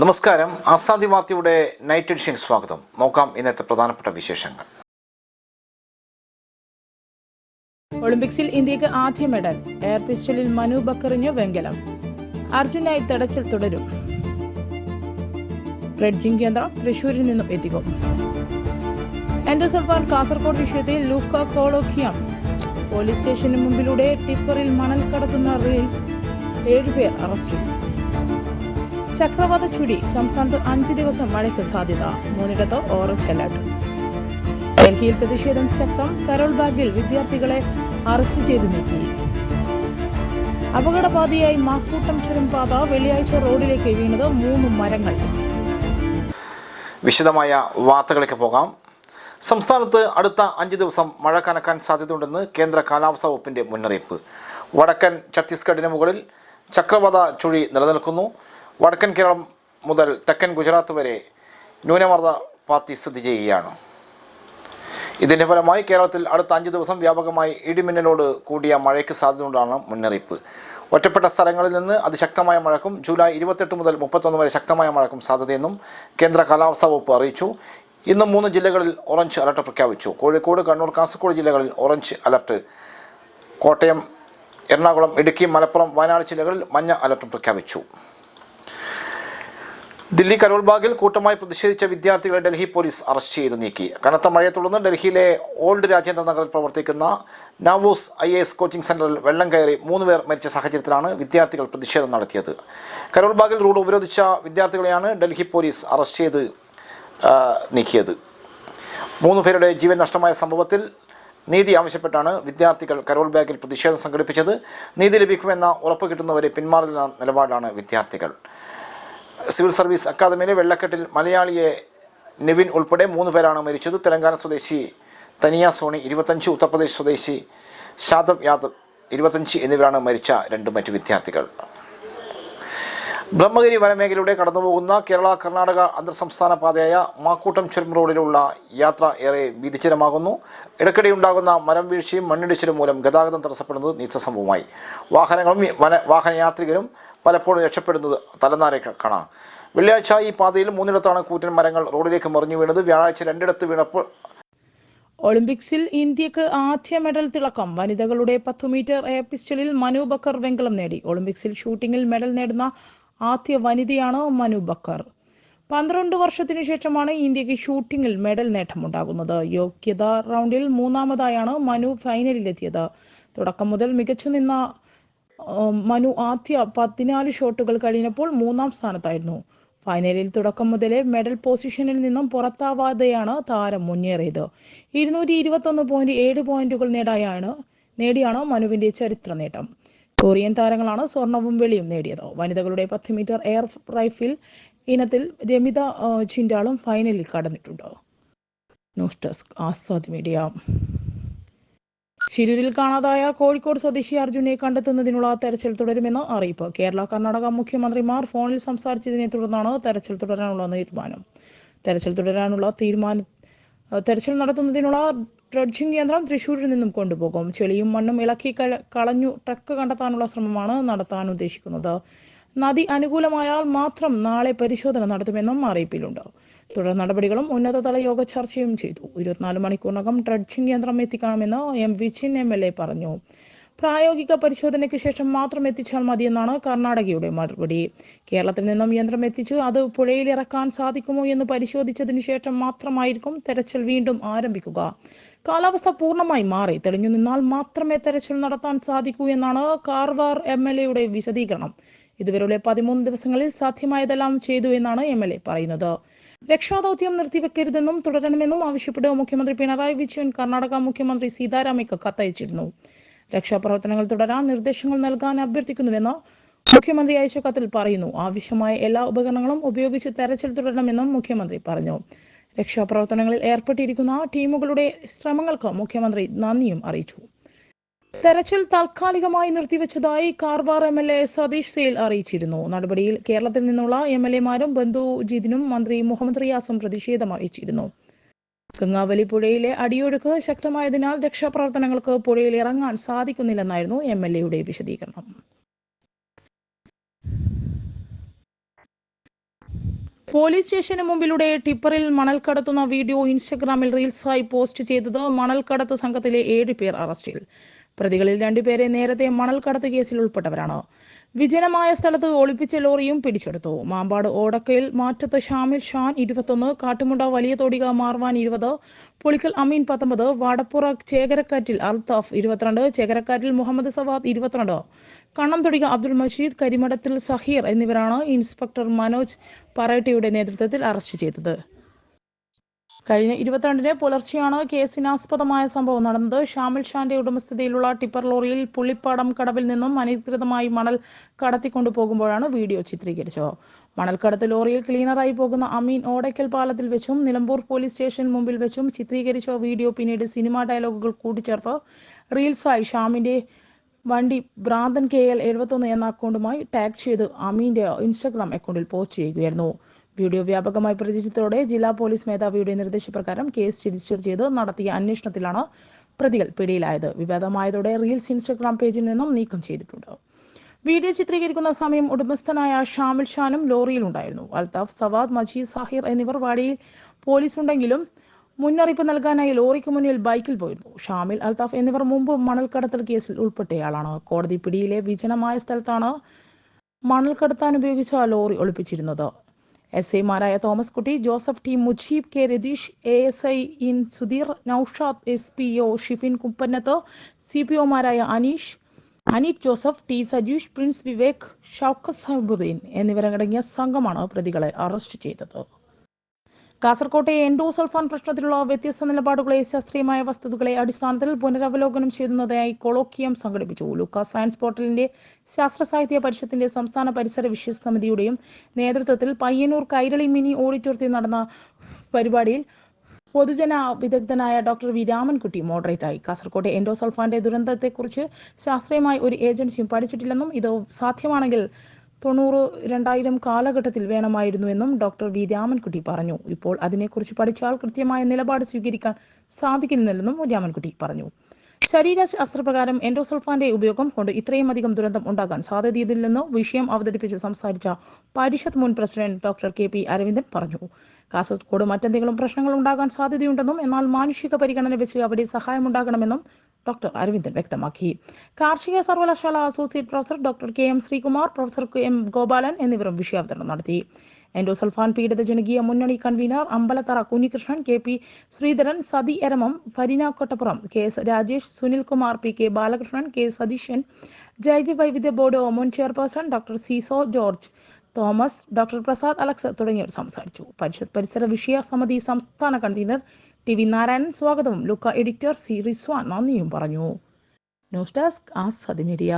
നമസ്കാരം. ആസാദി വാർത്തയുടെ night edition സ്വാഗതം. നോക്കാം ഇന്നത്തെ പ്രധാനപ്പെട്ട വിശേഷങ്ങൾ. ഒളിമ്പിക്സിൽ ഇന്ത്യയ്ക്ക് ആദ്യ മെഡൽ. എയർ പിസ്റ്റലിൽ മനു ബക്കറിന് വെങ്കലം. അർജുനായി തടച്ചിൽ തുടരും. റെഡ്ജിംഗ് കേന്ദ്രം തൃശൂരിൽ നിന്നും എത്തിക്കും. എൻഡോസൾഫാൻ കാസർഗോഡ് വിഷയത്തിൽ ലൂക്ക കോളോക്കിയം. പോലീസ് സ്റ്റേഷന് മുമ്പിലൂടെ ടിപ്പറിൽ മണൽ കടത്തുന്ന റീൽസ്. ഏഴുപേർ അറസ്റ്റിൽ ചക്രവാത ചുഴി സംസ്ഥാനത്ത് അഞ്ച് ദിവസം മഴയ്ക്ക് സാധ്യത. മൂന്നിടത്ത് ഓറഞ്ച് അലർട്ട്. ഡൽഹിയിൽ പ്രതിഷേധം ശക്തം. കരോൾ ബാഗിൽ വിദ്യാർത്ഥികളെ അറസ്റ്റ് ചെയ്ത് നീക്കി. അപകടപാതയായി മാക്കൂട്ടം ചുരം പാത വെള്ളിയാഴ്ച റോഡിലേക്ക് വീണത് മൂന്ന് മരങ്ങൾ. വിശദമായ വാർത്തകളിലേക്ക് പോകാം. സംസ്ഥാനത്ത് അടുത്ത അഞ്ച് ദിവസം മഴ കനക്കാൻ സാധ്യതയുണ്ടെന്ന് കേന്ദ്ര കാലാവസ്ഥാ വകുപ്പിന്റെ മുന്നറിയിപ്പ്. വടക്കൻ ഛത്തീസ്ഗഡിന് മുകളിൽ ചക്രവാത ചുഴി നിലനിൽക്കുന്നു. വടക്കൻ കേരളം മുതൽ തെക്കൻ ഗുജറാത്ത് വരെ ന്യൂനമർദ്ദ പാത്തി സ്ഥിതി ചെയ്യുകയാണ്. ഇതിന്റെ ഫലമായി കേരളത്തിൽ അടുത്ത അഞ്ച് ദിവസം വ്യാപകമായി ഇടിമിന്നലോട് കൂടിയ മഴയ്ക്ക് സാധ്യതയുണ്ടാണ് മുന്നറിയിപ്പ്. ഒറ്റപ്പെട്ട സ്ഥലങ്ങളിൽ നിന്ന് അതിശക്തമായ മഴക്കും ജൂലൈ ഇരുപത്തെട്ട് മുതൽ മുപ്പത്തൊന്ന് വരെ ശക്തമായ മഴക്കും സാധ്യതയെന്നും കേന്ദ്ര കാലാവസ്ഥാ വകുപ്പ് അറിയിച്ചു. ഇന്ന് മൂന്ന് ജില്ലകളിൽ ഓറഞ്ച് അലർട്ട് പ്രഖ്യാപിച്ചു. കോഴിക്കോട് കണ്ണൂർ കാസർഗോഡ് ജില്ലകളിൽ ഓറഞ്ച് അലർട്ട്. കോട്ടയം എറണാകുളം ഇടുക്കി മലപ്പുറം വയനാട് ജില്ലകളിൽ മഞ്ഞ അലർട്ടും പ്രഖ്യാപിച്ചു. ദില്ലി കരോൾബാഗിൽ കൂട്ടമായി പ്രതിഷേധിച്ച വിദ്യാർത്ഥികളെ ഡൽഹി പോലീസ് അറസ്റ്റ് ചെയ്ത് നീക്കി. കനത്ത മഴയെ തുടർന്ന് ഡൽഹിയിലെ ഓൾഡ് രാജേന്ദ്ര നഗറിൽ പ്രവർത്തിക്കുന്ന നാവോസ് ഐ എ എസ് കോച്ചിംഗ് സെന്ററിൽ വെള്ളം കയറി മൂന്ന് പേർ മരിച്ച സാഹചര്യത്തിലാണ് വിദ്യാർത്ഥികൾ പ്രതിഷേധം നടത്തിയത്. കരോൾബാഗിൽ റോഡ് ഉപരോധിച്ച വിദ്യാർത്ഥികളെയാണ് ഡൽഹി പോലീസ് അറസ്റ്റ് ചെയ്ത് നീക്കിയത്. മൂന്ന് പേരുടെ ജീവൻ നഷ്ടമായ സംഭവത്തിൽ നീതി ആവശ്യപ്പെട്ടാണ് വിദ്യാർത്ഥികൾ കരോൾ ബാഗിൽ പ്രതിഷേധം സംഘടിപ്പിച്ചത്. നീതി ലഭിക്കുമെന്ന ഉറപ്പ് കിട്ടുന്നവരെ പിന്മാറില്ല നിലപാടാണ് വിദ്യാർത്ഥികൾ. സിവിൽ സർവീസ് അക്കാദമിയിലെ വെള്ളക്കെട്ടിൽ മലയാളിയെ നിവിൻ ഉൾപ്പെടെ മൂന്ന് പേരാണ് മരിച്ചത്. തെലങ്കാന സ്വദേശി തനിയ സോണി ഇരുപത്തഞ്ച് ഉത്തർപ്രദേശ് സ്വദേശി ഷാദവ് യാദവ് ഇരുപത്തഞ്ച് എന്നിവരാണ് മരിച്ച രണ്ട് മറ്റ് വിദ്യാർത്ഥികൾ. ബ്രഹ്മഗിരി വനമേഖലയിലൂടെ കടന്നുപോകുന്ന കേരള കർണാടക അന്തർ സംസ്ഥാന പാതയായ മാക്കൂട്ടം ചുരം റോഡിലുള്ള യാത്ര ഏറെ ഭീതിജനമാകുന്നു ഇടയ്ക്കിടെ ഉണ്ടാകുന്ന മരം വീഴ്ചയും മണ്ണിടിച്ചിലും മൂലം ഗതാഗതം തടസ്സപ്പെടുന്നത് നിത്യസംഭവമായി വാഹനങ്ങളും വന വാഹനയാത്രികരും പലപ്പോഴും രക്ഷപ്പെടുന്നത് തലനാരെ കാണാം. വെള്ളിയാഴ്ച ഈ പാതയിൽ മൂന്നിടത്താണ് കൂറ്റൻ മരങ്ങൾ റോഡിലേക്ക് മറിഞ്ഞു വീണത്. വ്യാഴാഴ്ച രണ്ടിടത്ത് വീണപ്പോൾ ഒളിമ്പിക്സിൽ ഇന്ത്യയ്ക്ക് ആദ്യ മെഡൽ തിളക്കം. വനിതകളുടെ പത്തു മീറ്റർ എയർ പിസ്റ്റലിൽ മനു ബക്കർ വെങ്കലം നേടി. ഒളിമ്പിക്സിൽ ഷൂട്ടിംഗിൽ മെഡൽ നേടുന്ന ആദ്യ വനിതയാണ് മനു ബക്കർ. പന്ത്രണ്ട് വർഷത്തിനു ശേഷമാണ് ഇന്ത്യയ്ക്ക് ഷൂട്ടിംഗിൽ മെഡൽ നേട്ടമുണ്ടാകുന്നത്. യോഗ്യതാ റൗണ്ടിൽ മൂന്നാമതായാണ് മനു ഫൈനലിലെത്തിയത്. തുടക്കം മുതൽ മികച്ചു നിന്ന മനു ആദ്യ പതിനാല് ഷോട്ടുകൾ കഴിഞ്ഞപ്പോൾ മൂന്നാം സ്ഥാനത്തായിരുന്നു. ഫൈനലിൽ തുടക്കം മുതലേ മെഡൽ പൊസിഷനിൽ നിന്നും പുറത്താവാതെയാണ് താരം മുന്നേറിയത്. ഇരുന്നൂറ്റി ഇരുപത്തൊന്ന് പോയിന്റ് ഏഴ് പോയിന്റുകൾ നേടായാണ് നേടിയാണ് മനുവിന്റെ ചരിത്ര നേട്ടം. കൊറിയൻ താരങ്ങളാണ് സ്വർണവും വെളിയും നേടിയത്. വനിതകളുടെ പത്ത് മീറ്റർ എയർ റൈഫിൾ ഇനത്തിൽ രമിത ചിൻഡാളും ഫൈനലിൽ കടന്നിട്ടുണ്ട്. News desk Azad media. ശിരൂരിൽ കാണാതായ കോഴിക്കോട് സ്വദേശി അർജുനെ കണ്ടെത്തുന്നതിനുള്ള തെരച്ചിൽ തുടരുമെന്ന് അറിയിപ്പ്. കേരള കർണാടക മുഖ്യമന്ത്രിമാർ ഫോണിൽ സംസാരിച്ചതിനെ തുടർന്നാണ് തെരച്ചിൽ തുടരാനുള്ള തീരുമാനം. തെരച്ചിൽ തുടരാനുള്ള തീരുമാന തെരച്ചിൽ നടത്തുന്നതിനുള്ള ഡ്രഡ്ജിംഗ് യന്ത്രം തൃശ്ശൂരിൽ നിന്നും കൊണ്ടുപോകും. ചെളിയും മണ്ണും ഇളക്കി കള- കളഞ്ഞു ട്രക്ക് കണ്ടെത്താനുള്ള ശ്രമമാണ് നടത്താൻ ഉദ്ദേശിക്കുന്നത്. നദി അനുകൂലമായാൽ മാത്രം നാളെ പരിശോധന നടത്തുമെന്നും അറിയിപ്പിലുണ്ട്. തുടർ നടപടികളും ഉന്നതതല യോഗ ചർച്ചയും ചെയ്തു. ഇരുപത്തിനാല് മണിക്കൂറിനകം ഡ്രഡ്ജിംഗ് യന്ത്രം എത്തിക്കണമെന്ന് M Vijin M L A പറഞ്ഞു. പ്രായോഗിക പരിശോധനയ്ക്ക് ശേഷം മാത്രം എത്തിച്ചാൽ മതിയെന്നാണ് കർണാടകയുടെ മറുപടി. കേരളത്തിൽ നിന്നും യന്ത്രം എത്തിച്ച് അത് പുഴയിൽ ഇറക്കാൻ സാധിക്കുമോ എന്ന് പരിശോധിച്ചതിന് ശേഷം മാത്രമായിരിക്കും തെരച്ചിൽ വീണ്ടും ആരംഭിക്കുക. കാലാവസ്ഥ പൂർണമായി മാറി. തെളിഞ്ഞു നിന്നാൽ മാത്രമേ തെരച്ചിൽ നടത്താൻ സാധിക്കൂ എന്നാണ് കാർവാർ എം എൽ എയുടെ വിശദീകരണം. ഇതുവരെയുള്ള പതിമൂന്ന് ദിവസങ്ങളിൽ സാധ്യമായതെല്ലാം ചെയ്തു എന്നാണ് എം എൽ എ പറയുന്നത്. രക്ഷാദൌത്യം നിർത്തിവെക്കരുതെന്നും തുടരണമെന്നും ആവശ്യപ്പെട്ട് മുഖ്യമന്ത്രി പിണറായി വിജയൻ കർണാടക മുഖ്യമന്ത്രി സീതാരാമയ്ക്ക് കത്തയച്ചിരുന്നു. രക്ഷാപ്രവർത്തനങ്ങൾ തുടരാൻ നിർദ്ദേശങ്ങൾ നൽകാൻ അഭ്യർത്ഥിക്കുന്നുവെന്ന് മുഖ്യമന്ത്രി അയച്ച കത്തിൽ പറയുന്നു. ആവശ്യമായ എല്ലാ ഉപകരണങ്ങളും ഉപയോഗിച്ച് തെരച്ചിൽ തുടരണമെന്നും മുഖ്യമന്ത്രി പറഞ്ഞു. രക്ഷാപ്രവർത്തനങ്ങളിൽ ഏർപ്പെട്ടിരിക്കുന്ന ടീമുകളുടെ ശ്രമങ്ങൾക്ക് മുഖ്യമന്ത്രി നന്ദിയും അറിയിച്ചു. തെരച്ചിൽ താൽക്കാലികമായി നിർത്തിവെച്ചതായി Karwar M L A Satish Sail അറിയിച്ചിരുന്നു. നടപടിയിൽ കേരളത്തിൽ നിന്നുള്ള എം എൽ എമാരും ബന്ധുജിതിനും മന്ത്രി മുഹമ്മദ് റിയാസും പ്രതിഷേധം അറിയിച്ചിരുന്നു. ഗംഗാവലി പുഴയിലെ അടിയൊഴുക്ക് ശക്തമായതിനാൽ രക്ഷാപ്രവർത്തനങ്ങൾക്ക് പുഴയിൽ ഇറങ്ങാൻ സാധിക്കുന്നില്ലെന്നായിരുന്നു എം എൽ എയുടെ വിശദീകരണം. പോലീസ് സ്റ്റേഷന് മുമ്പിലൂടെ ടിപ്പറിൽ മണൽ കടത്തുന്ന വീഡിയോ ഇൻസ്റ്റഗ്രാമിൽ റീൽസായി പോസ്റ്റ് ചെയ്തത് മണൽ കടത്ത് സംഘത്തിലെ ഏഴ് പേർ അറസ്റ്റിൽ. പ്രതികളിൽ രണ്ടുപേരെ നേരത്തെ മണൽ കടത്ത് കേസിൽ ഉൾപ്പെട്ടവരാണ്. വിജനമായ സ്ഥലത്ത് ഒളിപ്പിച്ച ലോറിയും പിടിച്ചെടുത്തു. മാമ്പാട് ഓടക്കയിൽ മാറ്റത്ത് ഷാമിൽ ഷാൻ ഇരുപത്തൊന്ന് കാട്ടുമുണ്ട വലിയ തോടിക മാർവാൻ ഇരുപത് പുളിക്കൽ അമീൻ പത്തൊമ്പത് വാടപ്പുറ ചേകരക്കാറ്റിൽ അൽത്താഫ് ഇരുപത്തിരണ്ട് ചേകരക്കാറ്റിൽ മുഹമ്മദ് സവാദ് ഇരുപത്തിരണ്ട് കണ്ണം തൊടിക അബ്ദുൾ മജീദ് കരിമടത്തിൽ സഹീർ എന്നിവരാണ് ഇൻസ്പെക്ടർ മനോജ് പറയട്ടിയുടെ നേതൃത്വത്തിൽ അറസ്റ്റ് ചെയ്തത്. കഴിഞ്ഞ ഇരുപത്തിരണ്ടിന് പുലർച്ചെയാണ് കേസിനാസ്പദമായ സംഭവം നടന്നത്. ഷാമിൽ ഷാന്റെ ഉടമസ്ഥതയിലുള്ള ടിപ്പർ ലോറിയിൽ പുള്ളിപ്പാടം കടവിൽ നിന്നും അനധികൃതമായി മണൽ കടത്തിക്കൊണ്ടു പോകുമ്പോഴാണ് വീഡിയോ ചിത്രീകരിച്ചത്. മണൽക്കടത്ത് ലോറിയിൽ ക്ലീനറായി പോകുന്ന അമീൻ ഓടയ്ക്കൽ പാലത്തിൽ വെച്ചും നിലമ്പൂർ പോലീസ് സ്റ്റേഷൻ മുമ്പിൽ വെച്ചും ചിത്രീകരിച്ച വീഡിയോ പിന്നീട് സിനിമാ ഡയലോഗുകൾ കൂട്ടിച്ചേർത്ത് റീൽസായി ഷാമിന്റെ വണ്ടി ഭ്രാന്തൻ കെ എൽ എഴുപത്തൊന്ന് എന്ന അക്കൗണ്ടുമായി ടാഗ് ചെയ്ത് അമീന്റെ ഇൻസ്റ്റഗ്രാം അക്കൗണ്ടിൽ പോസ്റ്റ് ചെയ്യുകയായിരുന്നു. വീഡിയോ വ്യാപകമായി പ്രചരിച്ചതോടെ ജില്ലാ പോലീസ് മേധാവിയുടെ നിർദ്ദേശപ്രകാരം കേസ് രജിസ്റ്റർ ചെയ്ത് നടത്തിയ അന്വേഷണത്തിലാണ് പ്രതികൾ പിടിയിലായത്. വിവാദമായതോടെ റീൽസ് ഇൻസ്റ്റഗ്രാം പേജിൽ നിന്നും നീക്കം ചെയ്തിട്ടുണ്ട്. വീഡിയോ ചിത്രീകരിക്കുന്ന സമയം ഉടമസ്ഥനായ ഷാമിൽ ഷാനും ലോറിയിലുണ്ടായിരുന്നു. അൽതാഫ് സവാദ് മജീദ് സാഹിർ എന്നിവർ വാടിയിൽ പോലീസ് ഉണ്ടെങ്കിലും മുന്നറിയിപ്പ് നൽകാനായി ലോറിക്ക് മുന്നിൽ ബൈക്കിൽ പോയിരുന്നു. ഷാമിൽ അൽതാഫ് എന്നിവർ മുമ്പ് മണൽ കടത്തൽ കേസിൽ ഉൾപ്പെട്ടയാളാണ്. കോടതി പിടിയിലെ വിജനമായ സ്ഥലത്താണ് മണൽ കടത്താൻ ഉപയോഗിച്ച ലോറി ഒളിപ്പിച്ചിരുന്നത്. എസ് ഐമാരായ Thomas Kutty Joseph T Mujeeb K Ratheesh A S I in Sudheer Noushad S P O Shifin Kuppannath C P ഒമാരായ Aneesh Aneeth Joseph T Sajeesh Prince Vivek Shoukath Sahabuddin എന്നിവരടങ്ങിയ സംഘമാണ് പ്രതികളെ arrest ചെയ്തത്. കാസർകോട്ടെ endosulfan പ്രശ്നത്തിലുള്ള വ്യത്യസ്ത നിലപാടുകളെ ശാസ്ത്രീയമായ വസ്തുതകളെ അടിസ്ഥാനത്തിൽ പുനരവലോകനം ചെയ്യുന്നതിനായി കൊളോക്കിയം സംഘടിപ്പിച്ചു. ലൂക്കാസ് സയൻസ് പോർട്ടലിന്റെ ശാസ്ത്ര സാഹിത്യ പരിഷത്തിന്റെ സംസ്ഥാന പരിസര വിഷയ സമിതിയുടെയും നേതൃത്വത്തിൽ പയ്യന്നൂർ കൈരളി മിനി ഓഡിറ്റോറിയത്തിൽ നടന്ന പരിപാടിയിൽ പൊതുജന വിദഗ്ധനായ ഡോക്ടർ വി രാമൻകുട്ടി മോഡറേറ്റായി. കാസർകോട്ടെ എൻഡോസൾഫാന്റെ ദുരന്തത്തെക്കുറിച്ച് ശാസ്ത്രീയമായി ഒരു ഏജൻസിയും പഠിച്ചിട്ടില്ലെന്നും ഇത് സാധ്യമാണെങ്കിൽ തൊണ്ണൂറ് രണ്ടായിരം കാലഘട്ടത്തിൽ വേണമായിരുന്നു എന്നും ഡോക്ടർ വി രാമൻകുട്ടി പറഞ്ഞു. ഇപ്പോൾ അതിനെക്കുറിച്ച് പഠിച്ചാൽ കൃത്യമായ നിലപാട് സ്വീകരിക്കാൻ സാധിക്കുന്നില്ലെന്നും രാമൻകുട്ടി പറഞ്ഞു. ശരീര ശാസ്ത്രപ്രകാരം എൻഡോസൾഫാന്റെ ഉപയോഗം കൊണ്ട് ഇത്രയും അധികം ദുരന്തം ഉണ്ടാകാൻ സാധ്യതയില്ലെന്ന് വിഷയം അവതരിപ്പിച്ച് സംസാരിച്ച പരിഷത്ത് മുൻ president doctor K P Aravindan പറഞ്ഞു. കാസർഗോഡ് മറ്റെന്തെങ്കിലും പ്രശ്നങ്ങൾ ഉണ്ടാകാൻ സാധ്യതയുണ്ടെന്നും എന്നാൽ മാനുഷിക പരിഗണന വെച്ച് അവിടെ സഹായമുണ്ടാകണമെന്നും ഡോക്ടർ അരവിന്ദൻ വ്യക്തമാക്കി. കാർഷിക സർവകലാശാല associate professor doctor K M Sreekumar professor M Gopalan എന്നിവരും വിഷയാവതരണം നടത്തി. എൻഡോസൾഫാൻ പീഡിത ജനകീയ മുന്നണി convener Ambalathara Kunhikrishnan K P Sreedharan Sathi Eramam Fareena Kottappuram K S Rajesh Sunilkumar P K Balakrishnan K Satheesan ജൈവ വൈവിധ്യ ബോർഡ് മുൻ chairperson doctor seesaw George Thomas doctor Prasad Alex തുടങ്ങിയവർ സംസാരിച്ചു. പരിഷത്ത് പരിസര വിഷയ സമിതി സംസ്ഥാന കൺവീനർ ടി വി നാരായണൻ സ്വാഗതവും. ലുക്ക എഡിറ്റർ സി റിസ്വാൻ നന്ദിയും പറഞ്ഞു. ന്യൂസ് ഡെസ്ക് ആസ് മീഡിയ.